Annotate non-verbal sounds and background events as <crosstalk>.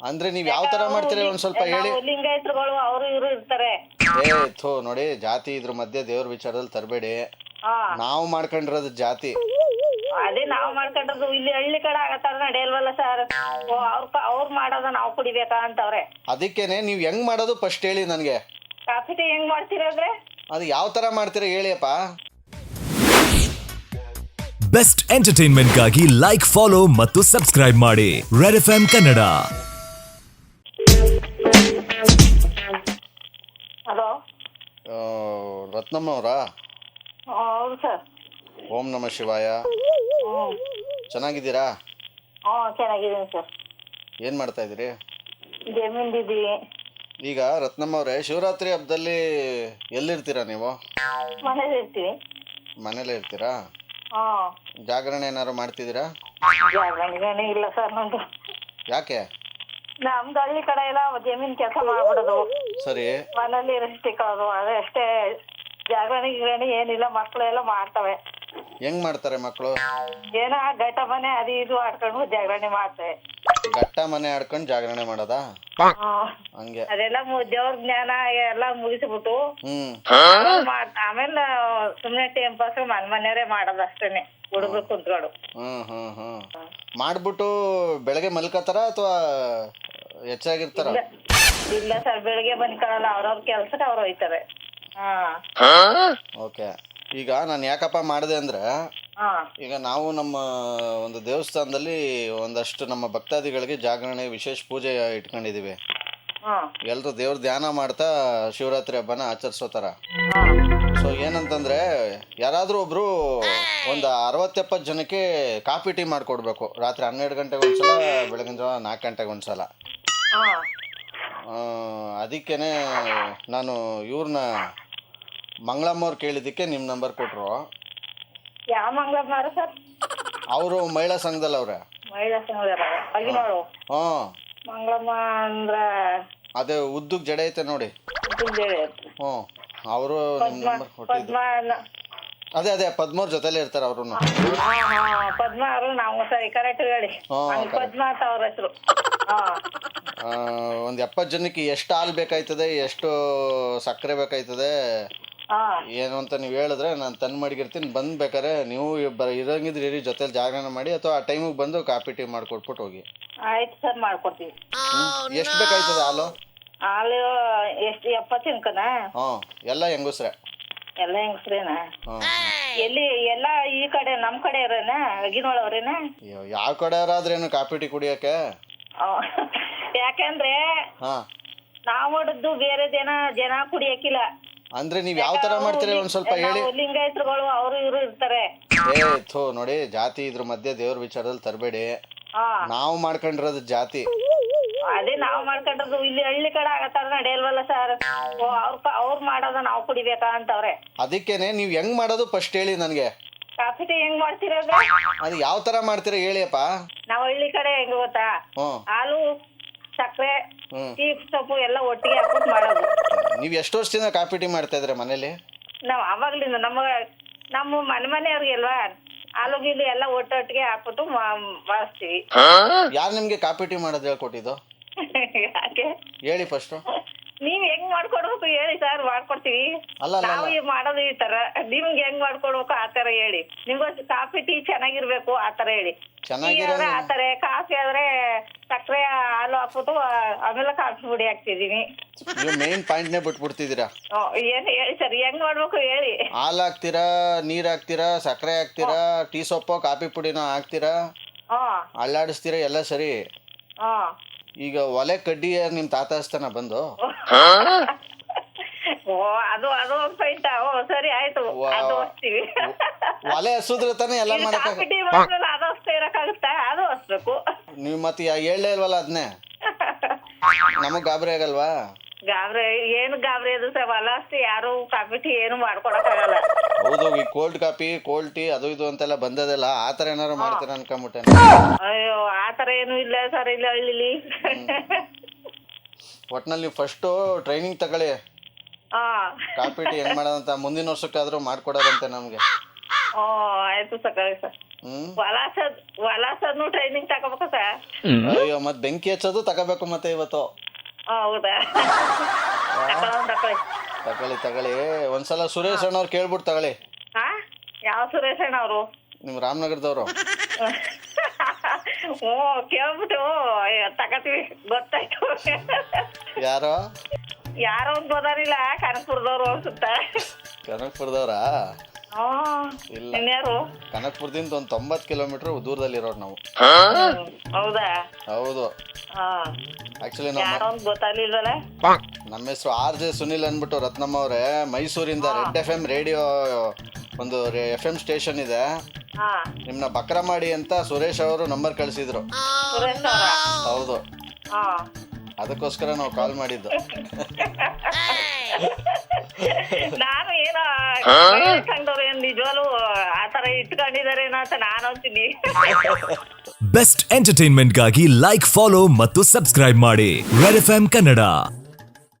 ಅಂದ್ರೆ ನೀವ್ ಯಾವ ತರ ಮಾಡ್ತೀರಿ ಒಂದ್ ಸ್ವಲ್ಪ ಹೇಳಿ. ನಾವು ಲಿಂಗಾಯತರುಗಳು ಅವರು ಇವರು ಇರ್ತಾರೆ. ಏ ಥೋ ನೋಡಿ ಜಾತಿ ಇದ್ರ ಮಧ್ಯೆ ದೇವ್ರ ವಿಚಾರದಲ್ಲಿ ತರಬೇಡಿ. ಹಾ. ನಾವು ಮಾಡ್ಕೊಂಡಿರೋದು ಜಾತಿ. ಅದೇ ನಾವ್ ಮಾಡ್ಕೊಂಡ್ರದು ಇಲ್ಲಿ ಹಳ್ಳಿ ಕಡೆ ಆಗತ್ತಾರ ನಡೆಯಲ್ವಲ್ಲ ಸರ್ ಅವ್ರ ಅವ್ರು ಮಾಡೋದ ನಾವು ಕುಡಿಬೇಕಾ ಅಂತವ್ರೆ. ಅದಕ್ಕೇನೆ ನೀವ್ ಹೆಂಗ್ ಮಾಡೋದು ಫಸ್ಟ್ ಹೇಳಿ ನನ್ಗೆ. ಕಾಫಿ ಟೀ ಹೆಂಗ್ ಮಾಡ್ತಿರೋದ್ರೆ ಅದು ಯಾವ ತರ ಮಾಡ್ತೀರಾ ಹೇಳಿಯಪ್ಪ. ಬೆಸ್ಟ್ ಎಂಟರ್ಟೈನ್ಮೆಂಟ್ಗಾಗಿ ಲೈಕ್ ಫಾಲೋ ಮತ್ತು ಸಬ್ಸ್ಕ್ರೈಬ್ ಮಾಡಿ. Red F Kannada hello? ಆ, ರತ್ನಮ್ಮ ಅವರಾ? ಹೌದು ಸರ್. ಓಂ ನಮ ಶಿವಾಯ. ಚೆನ್ನಾಗಿದ್ದೀರಾ? ಹ್ಞೂ ಚೆನ್ನಾಗಿದ್ದೀನಿ ಸರ್. ಏನ್ ಮಾಡ್ತಾ ಇದ್ದೀರಿ? ಜಮೀನ್ದಿದ್ದೀವಿ ಈಗ ರತ್ನಮ್ಮ ಅವರೇ ಶಿವರಾತ್ರಿ ಹಬ್ಬದಲ್ಲಿ ಎಲ್ಲಿರ್ತೀರಾ ನೀವು? ಮನೇಲಿ ಇರ್ತೀವಿ. ಮನೇಲೇ ಇರ್ತೀರಾ? ಹ್ಞೂ ಜಾಗರಣೆ ಏನಾದ್ರು ಮಾಡ್ತಿದ್ದೀರಾ? ಜಾಗರಣೆ ಇಲ್ಲ ಸರ್ ನಮ್ದು ಯಾಕೆ? ನಮ್ದು ಹಳ್ಳಿ ಕಡೆ ಎಲ್ಲ ಜಮೀನ್ ಕೆಲಸ ಮಾಡ್ಬಿಡೋದು. ಸರಿ. ಮನೇಲಿ ರೆಸ್ಟ್ ಇಕ್ಕೋದು ಅದೇ ಅಷ್ಟೇ ಜಾಗರಣೆ ಗಿಗರಣೆ ಏನಿಲ್ಲ ಮಕ್ಕಳು ಎಲ್ಲ ಮಾಡ್ತವೆ. ಹೆಂಗ್ ಮಾಡ್ತಾರೆ ಮಕ್ಕಳು ಏನೋ ಘಟ ಮನೆ ಅದು ಇದು ಆಡ್ಕೊಂಡು ಜಾಗರಣೆ ಮಾಡ್ತವೆ. ಘಟ್ಟ ಮನೆ ಆಡ್ಕೊಂಡು ಜಾಗರಣೆ ಮಾಡೋದಾ? ಹ್ಮ್. ಹಂಗೆ. ಅದೆಲ್ಲ ಮು- ದೇವ್ರ ಜ್ಞಾನ ಎಲ್ಲ ಮುಗಿಸ್ಬಿಟ್ಟು ಹ್ಮ್. ಮಾಡ್- ಆಮೇಲೆ ಸುಮ್ನೆ ಟೈಮ್ ಪಾಸ್ ಮನ್ ಮನೆಯವರೇ ಮಾಡೋದು ಅಷ್ಟೇನೆ. ಹುಡುಗರು ಕುಂತ್ಕೊಂಡು. ಹ್ಮ್ ಹ್ಮ್ ಹ್ಮ್. ಮಾಡ್ಬಿಟ್ಟು ಬೆಳಗ್ಗೆ ಮಲ್ಕೋತಾರ ಅಥವಾ ಹೆಚ್ಚಾಗಿರ್ತಾರ? ಇಲ್ಲ. ಇಲ್ಲ ಸರ್ ಬೆಳಿಗ್ಗೆ ಬಂದ್ಕೊಳ್ಳಲ್ಲ ಅವ್ರವ್ರ ಕೆಲ್ಸಕ್ಕೆ ಅವ್ರು ಹೋಯ್ತಾರೆ. ಹಾ. ಓಕೆ. ಈಗ ನಾನು ಯಾಕಪ್ಪ ಮಾಡಿದೆ ಅಂದ್ರೆ ಹಾ. ಈಗ ನಾವು ನಮ್ಮ ಒಂದು ದೇವಸ್ಥಾನದಲ್ಲಿ ಒಂದಷ್ಟು ನಮ್ಮ ಭಕ್ತಾದಿಗಳಿಗೆ ಜಾಗರಣೆ ವಿಶೇಷ ಪೂಜೆ ಇಟ್ಕೊಂಡಿದೀವಿ. ಹಾ. ಎಲ್ಲರೂ ದೇವ್ರ ಧ್ಯಾನ ಮಾಡ್ತಾ ಶಿವರಾತ್ರಿ ಹಬ್ಬನ ಆಚರಿಸೋ ಥರ. ಹಾ. ಸೊ ಏನಂತಂದ್ರೆ ಯಾರಾದರೂ ಒಬ್ರು ಒಂದು ಅರವತ್ತೆಪ್ಪತ್ತು ಜನಕ್ಕೆ ಕಾಫಿ ಟೀ ಮಾಡಿಕೊಡ್ಬೇಕು. ರಾತ್ರಿ ಹನ್ನೆರಡು ಗಂಟೆಗೆ ಒಂದ್ಸಲ ಬೆಳಗಿನ ಜಾವ ನಾಲ್ಕು ಗಂಟೆಗೆ ಒಂದ್ಸಲ. ಅದಕ್ಕೇನೆ ನಾನು ಇವ್ರನ್ನ ಮಂಗಳಮ್ಮ ಅವ್ರು ಕೇಳಿದ್ದಕ್ಕೆ ನಿಮ್ಮ ನಂಬರ್ ಕೊಟ್ಟರು ಯಾವ ಮಂಗಳಮ್ಮಾರ ಸರ್? ಅವರು ಮಹಿಳಾ ಸಂಘದಲ್ಲಿ ಅವ್ರೆ. ಮಹಿಳಾ ಮಂಗಳಮ್ಮ ಅಂದ್ರೆ ಅದೇ ಉದ್ದಕ್ಕೆ ಜಡೆ ಐತೆ ನೋಡಿ. ಹ್ಮ್. ಹ್ಞೂ ಅವರು ಪದ್ಮ ಅದೇ ಅದೇ ಪದ್ಮವ್ರ ಜೊತೆಲೇ ಇರ್ತಾರೆ ಅವರು ಪದ್ಮ ಅವರು ನಾವು ಸರಿ ಕರೆಕ್ಟ್ ಹೇಳಿ. ಪದ್ಮ ಅಂತ ಅವ್ರ ಹೆಸರು. ಒಂದ್ ಎಪ್ಪತ್ತು ಜನಕ್ಕೆ ಎಷ್ಟು ಹಾಲು ಬೇಕಾಯ್ತದೆ ಎಷ್ಟು ಸಕ್ಕರೆ ಬೇಕಾಯ್ತದೆ ಏನು ಅಂತ ನೀವು ಹೇಳಿದ್ರೆ ನಾನು ತಂದು ಮಾಡಿಗಿರ್ತೀನಿ ಬಂದು ಬೇಕಾರೆ ನೀವು ಇರಂಗಿದ್ರೆ ಇರೋಂಗಿದ್ರೆ ಇರಿ ಜೊತೆಲಿ ಜಾಗರಣೆ ಮಾಡಿ ಅಥವಾ ಆ ಟೈಮಿಗೆ ಬಂದು ಕಾಫಿ ಟೀ ಮಾಡ್ಕೊಟ್ಬಿಟ್ಟು ಹೋಗಿ. ಆಯ್ತು ಸರ್ ಮಾಡ್ಕೊಡ್ತೀವಿ. ಎಷ್ಟು ಬೇಕಾಯ್ತದೆ ಹಾಲು? ಹಾಲು ಎಷ್ಟು ಎಪ್ಪತ್ತು ಇನ್ಕನ ಹ್ಞೂ ಎಲ್ಲ ಹೆಂಗಸ್ರೆ. ಎಲ್ಲ ಹೆಂಗಸ್ರೇನ? ಹ್ಞೂ. ಎಲ್ಲಿ ಎಲ್ಲ ಈ ಕಡೆ ನಮ್ಮ ಕಡೆ ಇರೋನ ಅಗಿನೋಳವ್ರೇನ ಯಾವ ಕಡೆಯವರಾದ್ರೇನು ಕಾಫಿ ಟೀ ಕುಡಿಯೋಕ್ಕೆ? <laughs> ಯಾಕಂದ್ರೆ ಹಾಂ. ನಾವು ಹೊಡದ್ದು ಬೇರೆ ಜನ ಜನ ಕುಡಿಯಕ್ಕಿಲ್ಲ ಅಂದ್ರೆ ನೀವು ಯಾವ ಥರ ಮಾಡ್ತೀರಿ? ಒಂದು ಸ್ವಲ್ಪ ಹೇಳಿ. ನಾವು ಲಿಂಗಾಯತರುಗಳು ಅವರು ಇವರು ಇರ್ತಾರೆ. ಏ ಥೋ ನೋಡಿ ಜಾತಿ ಇದ್ರ ಮಧ್ಯೆ ದೇವ್ರ ವಿಚಾರದಲ್ಲಿ ತರಬೇಡಿ. ಹಾ. ನಾವು ಮಾಡ್ಕೊಂಡಿರೋದು ಜಾತಿ. ಅದೇ ನಾವ್ ಮಾಡ್ಕೊಂಡ್ರದು ಇಲ್ಲಿ ಹಳ್ಳಿ ಕಡೆ ಆಗತ್ತಾರ ನಡೆಯಲ್ವಲ್ಲ ಸರ್ ಅವ್ರ ಅವ್ರ್ ಮಾಡೋದ ನಾವ್ ಕುಡಿಬೇಕಾ ಅಂತವ್ರೆ. ಅದಕ್ಕೇನೆ ನೀವು ಹೆಂಗ್ ಮಾಡೋದು ಫಸ್ಟ್ ಹೇಳಿ ನನಗೆ. ಕಾಫಿ ಟೀ ಹೆಂಗ್ ಮಾಡ್ತಿರೋದು? ಅದು ಯಾವ ಥರ ಮಾಡ್ತೀರಾ ಹೇಳಿಯಪ್ಪ. ನಾವ್ ಹಳ್ಳಿ ಕಡೆ ಹೆಂಗ್ ಗೊತ್ತಾ? ಹ್ಞೂ ಹಾಲು ಸಕ್ಕರೆ ಹ್ಮ್. ಚೀಪ್ ಸೊಪ್ಪು ಎಲ್ಲ ಒಟ್ಟಿಗೆ ಹಾಕ್ಬಿಟ್ಟು ಮಾಡೋದು. ನೀವು ಎಷ್ಟು ವರ್ಷದಿಂದ ಕಾಫಿ ಟೀ ಮಾಡ್ತಾ ಇದ್ರೆ ಮನೇಲಿ? ನಾವ್ ಅವಾಗ್ಲಿಂದ ನಮ್ಮ ನಮ್ಮ ಮನೆ ಮನೆಯವ್ರಿಗೆಲ್ವಾ ಹಾಲು ಗೀಲು ಎಲ್ಲ ಒಟ್ಟೊಟ್ಟಿಗೆ ಹಾಕ್ಬಿಟ್ಟು ಮಾ- ಮಾಡಿಸ್ತೀವಿ. ಯಾರು ನಿಮಗೆ ಕಾಫಿ ಟೀ ಮಾಡೋದು ಹೇಳ್ಕೊಟ್ಟಿದ್ದು? ಯಾಕೆ? ಹೇಳಿ ಫಸ್ಟ್ ನೀವ್ ಹೆಂಗ್ ಮಾಡ್ಕೊಡ್ಬೇಕು ಹೇಳಿ ಸರ್ ಮಾಡ್ಕೊಡ್ತೀವಿ. ಅಲ್ಲ, ಅಲ್ಲ, ನಾವು ಈ ಮಾಡೋದು ಈ ತರ. ನಿಮ್ಗೆ ಹೆಂಗ್ ಮಾಡ್ಕೊಡ್ಬೇಕು ಆ ತರ ಹೇಳಿ. ನಿಮ್ಗೆ ಕಾಫಿ ಟೀ ಚೆನ್ನಾಗಿರ್ಬೇಕು ಆ ತರ ಹೇಳಿ. ಟೀ ಚೆನ್ನಾಗಿರೋ ಆದ್ರೆ ಆ ತರ ಕಾಫಿ ಆದ್ರೆ ಸಕ್ಕರೆ ಹಾಲು ಹಾಕ್ಬಿಟ್ಟು ಆ- ಆಮೇಲೆ ಕಾಫಿ ಪುಡಿ ಹಾಕ್ತಿದೀನಿ ನೀವು ಮೇನ್ ಪಾಯಿಂಟ್ನೇ ಬಿಟ್ಬಿಡ್ತಿದ್ದೀರಾ? ಹ್ಮ್, ಏನ್ ಹೇಳಿ ಸರ್ ಹೆಂಗ್ ಮಾಡ್ಬೇಕು ಹೇಳಿ. ಹಾಲು ಹಾಕ್ತೀರಾ ನೀರ್ ಹಾಕ್ತೀರಾ ಸಕ್ಕರೆ ಹಾಕ್ತೀರಾ ಟೀ ಸೊಪ್ಪು ಕಾಫಿ ಪುಡಿನ ಹಾಕ್ತೀರಾ? ಹ್ಮ್ ಅಲ್ಲಾಡಿಸ್ತೀರಾ ಎಲ್ಲ ಸರಿ? ಈಗ ಒಲೆ ಕಡ್ಡಿ ನಿಮ್ ತಾತ ಅಷ್ಟನ ಬಂದು? ಓ ಅದು ಅದು ಒಂದ್ ಪಾಯಿಂಟ್ ಓ ಸರಿ ಆಯ್ತು. ಅದು ಹಚ್ತೀವಿ ಒಲೆ ಹಸಿದ್ರೆ ತಾನೇ ಎಲ್ಲ ಮಾಡಕ್ ಕಾಫಿ ಅದು ಹಚ್ತಾ ಇರಕ್ಕಾಗುತ್ತಾ? ಅದು ಹಚ್ಬೇಕು ನೀವು ಮತ್ತೆ ಹೇಳಲೇ ಇಲ್ವಲ್ಲ ಅದನ್ನೇ <laughs> ನಮಗ್ ಗಾಬರಿ ಆಗಲ್ವಾ? ಗಾಬ್ರೆ ಏನು ಗಾಬ್ರಿ ಅದು ಸರ್ ಅಷ್ಟೇ ಯಾರು ಕಾಫಿ ಟೀ ಏನು ಮಾಡ್ಕೊಡಕ್ಕಾಗಲ್ಲ. ಹೌದು ಈ ಕೋಲ್ಡ್ ಕಾಫಿ ಕೋಲ್ಡ್ ಟೀ ಅದು ಇದು ಅಂತೆಲ್ಲ ಬಂದದಲ್ಲ ಆ ಥರ ಏನಾರು ಮಾಡ್ತೀರಾ ಅನ್ಕೊಂಬಿಟ್ಟೆ? ಅಯ್ಯೋ ಆ ತರ ಏನು ಇಲ್ಲ ಸರ್ ಇಲ್ಲ ಹಳ್ಳಿಲಿ ಒಟ್ನಲ್ಲಿ ನೀವು ಫಸ್ಟು ಟ್ರೈನಿಂಗ್ ತಗೊಳ್ಳಿ. ಆ ಕಾಫಿ ಟೀ ಹೆಂಗ್ ಮಾಡೋದಂತ ಮುಂದಿನ ವರ್ಷಕ್ಕಾದ್ರೂ ಮಾಡ್ಕೊಡೋದಂತೆ ನಮ್ಗೆ. ಓ ಆಯ್ತು ಸರ್ ಸರ್. ಹ್ಮ್. ವಲಾಸದ್ ವಲಾಸದ್ನು ಟ್ರೈನಿಂಗ್ ತಗೋಬೇಕ ಸರ್? ಅಯ್ಯೋ ಮತ್ತೆ ಬೆಂಕಿ ಹಚ್ಚೋದು ತಗೋಬೇಕು ಮತ್ತೆ ಇವತ್ತು. ಹೌದಾ? ತಗೊಳ್ಳಿ. ತಗೊಳ್ಳಿ ತಗೊಳ್ಳಿ. ಒಂದ್ಸಲ ಸುರೇಶ್ ಅಣ್ಣವ್ರು ಕೇಳ್ಬಿಟ್ಟು ತಗೊಳ್ಳಿ. ಹಾ? ಯಾವ ಸುರೇಶ್ ಅಣ್ಣ ಅವರು ನಿಮ್ ರಾಮನಗರದವರು. <laughs> ಹ್ಞೂ ಕೇಳ್ಬಿಟ್ಟು ಅಯ್ಯೋ, ತಗತೀವಿ. ಗೊತ್ತಾಯ್ತು. ಯಾರೋ? ಯಾರೋ ಒಂದು ಬದಾರಿಲ್ಲ ಕನಕಪುರದವ್ರು ಅನ್ಸುತ್ತ. ಕನಕ್ಪುರದವ್ರಾ? ಇಲ್ಲ. ಇನ್ಯಾರು? ಕನಕ್ಪುರದಿಂದ ಒಂದ್ ತೊಂಬತ್ ಕಿಲೋಮೀಟರ್ ದೂರದಲ್ಲಿರೋರು ನಾವು. ಹೌದಾ? ಹೌದು. ಹಾ. ಆಕ್ಚುಲಿ ನಮ್ಮ ಯಾರೋ ಗೊತ್ತಾಗ್ಲಿಲ್ವಲ್ಲ ನಮ್ಮ ಹೆಸರು ಆರ್ ಜೆ ಸುನಿಲ್ ಅನ್ಬಿಟ್ಟು ರತ್ನಮ್ಮ ಅವರೇ. ಮೈಸೂರಿಂದ ರೆಡ್ ಎಫ್ ಎಂ ರೇಡಿಯೋ ಒಂದು ಎಫ್ ಎಂ ಸ್ಟೇಷನ್ ಇದೆ. ಹಾ. ನಿಮ್ನ ಬಕ್ರ ಮಾಡಿ ಅಂತ ಸುರೇಶ್ ಅವರು ನಂಬರ್ ಕಳಿಸಿದ್ರು. ಸುರೇಶ್ ಅವರ? ಹೌದು. ಹಾ. ಅದಕ್ಕೋಸ್ಕರ ನಾವು ಕಾಲ್ ಮಾಡಿದ್ದು. ನಾನು ಏನ್ ಅಂತ ನಾನು ಬೆಸ್ಟ್ ಎಂಟರ್ಟೈನ್ಮೆಂಟ್ಗಾಗಿ ಲೈಕ್ ಫಾಲೋ ಮತ್ತು ಸಬ್ಸ್ಕ್ರೈಬ್ ಮಾಡಿ. Red F Kannada